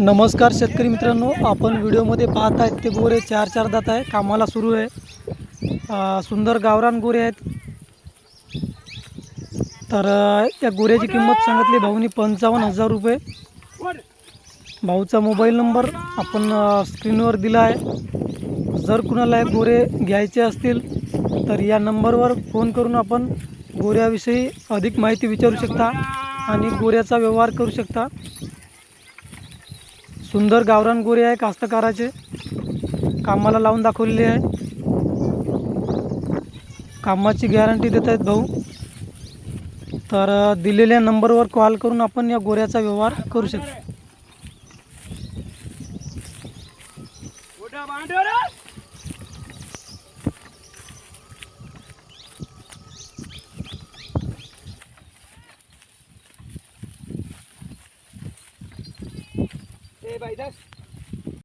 नमस्कार शेतकरी मित्रांनो आपण व्हिडिओमध्ये पाहत आहेत ते गोरे चार चार दात आहे कामाला सुरू आहे. सुंदर गावरान गोरे आहेत. तर या गोऱ्याची किंमत सांगितली भाऊनी पंचावन्न हजार रुपये. भाऊचा मोबाईल नंबर आपण स्क्रीनवर दिला आहे. जर कुणाला गोरे घ्यायचे असतील तर या नंबरवर फोन करून आपण गोऱ्याविषयी अधिक माहिती विचारू शकता आणि गोऱ्याचा व्यवहार करू शकता. सुंदर गावरान गोरे आहे कास्तकाराचे. कामाला लावून दाखवलेली आहे. कामाची गॅरंटी देत आहेत भाऊ. तर दिलेल्या नंबरवर कॉल करून आपण या गोऱ्याचा व्यवहार करू शकतो. એ ભાઈ સાહેબ